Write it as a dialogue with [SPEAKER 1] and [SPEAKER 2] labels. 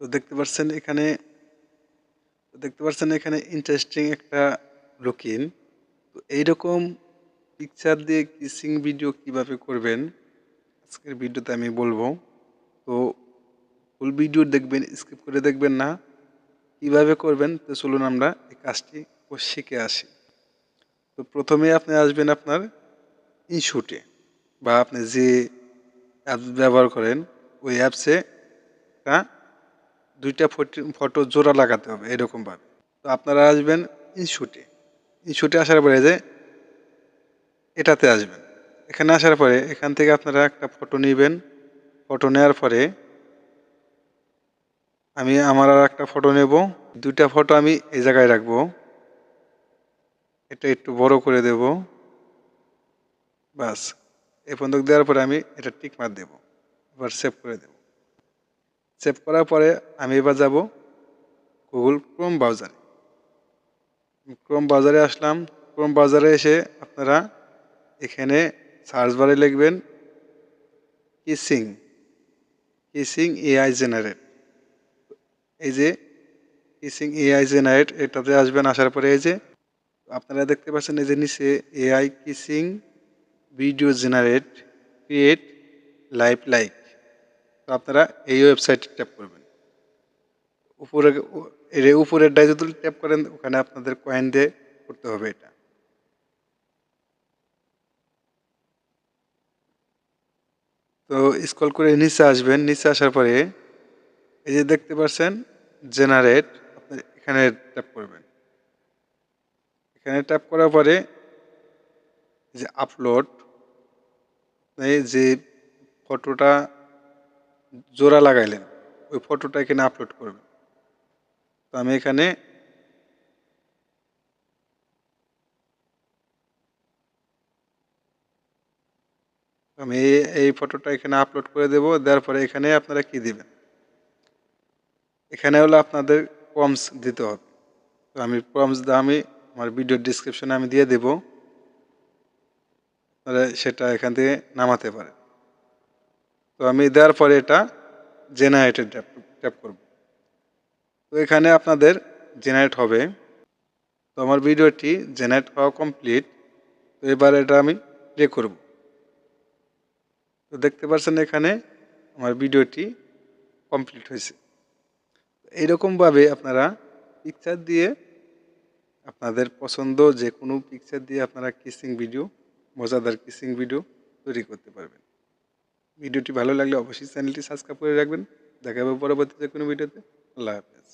[SPEAKER 1] তো দেখতে পাচ্ছেন এখানে দেখতে পাচ্ছেন এখানে ইন্টারেস্টিং একটা লুকিং তো এইরকম পিকচার দিয়ে কিসিং ভিডিও কীভাবে করবেন, আজকের ভিডিওতে আমি বলব। তো ফুল ভিডিও দেখবেন স্কিপ করে দেখবেন না। কীভাবে করবেন, তো চলুন আমরা এই কাজটি শিখে আসি। তো প্রথমে আপনি আসবেন আপনার ইনশুটে বা আপনি যে অ্যাপস ব্যবহার করেন, ওই অ্যাপসে একটা দুইটা ফটো জোড়া লাগাতে হবে, এরকমভাবে। তো আপনারা আসবেন ইনশুটে ইনশুটে আসার পরে যে, এটাতে আসবেন। এখানে আসার পরে এখান থেকে আপনারা একটা ফটো নেবেন। ফটো নেওয়ার পরে আমি আমার আর একটা ফটো নেব। দুইটা ফটো আমি এই জায়গায় রাখব। এটা একটু বড় করে দেব। বাস এই বন্ধক দেওয়ার পরে আমি এটা টিক মার দেব। এবার সেভ করে দেব। সেভ করার পরে আমি এবার যাব গুগল ক্রোম ব্রাউজারে ক্রোম ব্রাউজারে আসলাম। ক্রোম ব্রাউজারে এসে আপনারা এখানে সার্চ বারে লিখবেন কিসিং কিসিং এআই জেনারেট এই যে কিসিং এআই জেনারেট এটাতে আসবেন, আসার পরে এই যে আপনারা দেখতে পাচ্ছেন এই যে নিচে A I kissing video generate create live like আপনারা এই ওয়েবসাইটে ট্যাপ করবেন। উপরে, এর উপরের যদি ট্যাপ করেন, ওখানে আপনাদের কয়েন দিয়ে করতে হবে এটা। তো স্কল করে নিচে আসবেন, নিচে আসার পরে এই যে দেখতে পাচ্ছেন জেনারেট আপনি এখানে ট্যাপ করবেন। এখানে ট্যাপ করার পরে যে আপলোড যে ফটোটা জোড়া লাগাইলেন, ওই ফটোটা এখানে আপলোড করবেন। তো আমি এখানে আমি এই ফটোটা এখানে আপলোড করে দেব, দেওয়ার পরে এখানে আপনারা কি দিবেন? এখানে হলো আপনাদের প্রমস দিতে হবে। তো আমি প্রমস আমি আমার ভিডিও ডিসক্রিপশনে আমি দিয়ে দেব। সেটা এখান থেকে নামাতে পারেন। তো আমি দেওয়ার পরে এটা জেনারেটেড ট্যাপ ট্যাপ করব। তো এখানে আপনাদের জেনারেট হবে। তো আমার ভিডিওটি জেনারেট হওয়া কমপ্লিট তো এবার এটা আমি প্লে করব। তো দেখতে পাচ্ছেন এখানে আমার ভিডিওটি কমপ্লিট হয়েছে। এইরকমভাবে আপনারা পিকচার দিয়ে আপনাদের পছন্দ যে কোনো পিকচার দিয়ে আপনারা কিসিং ভিডিও মজাদার কিসিং ভিডিও তৈরি করতে পারবেন। ভিডিওটি ভালো লাগলে অবশ্যই চ্যানেলটি সাবস্ক্রাইব করে রাখবেন। দেখা হবে পরবর্তীতে কোনো ভিডিওতে। আল্লাহ হাফেজ।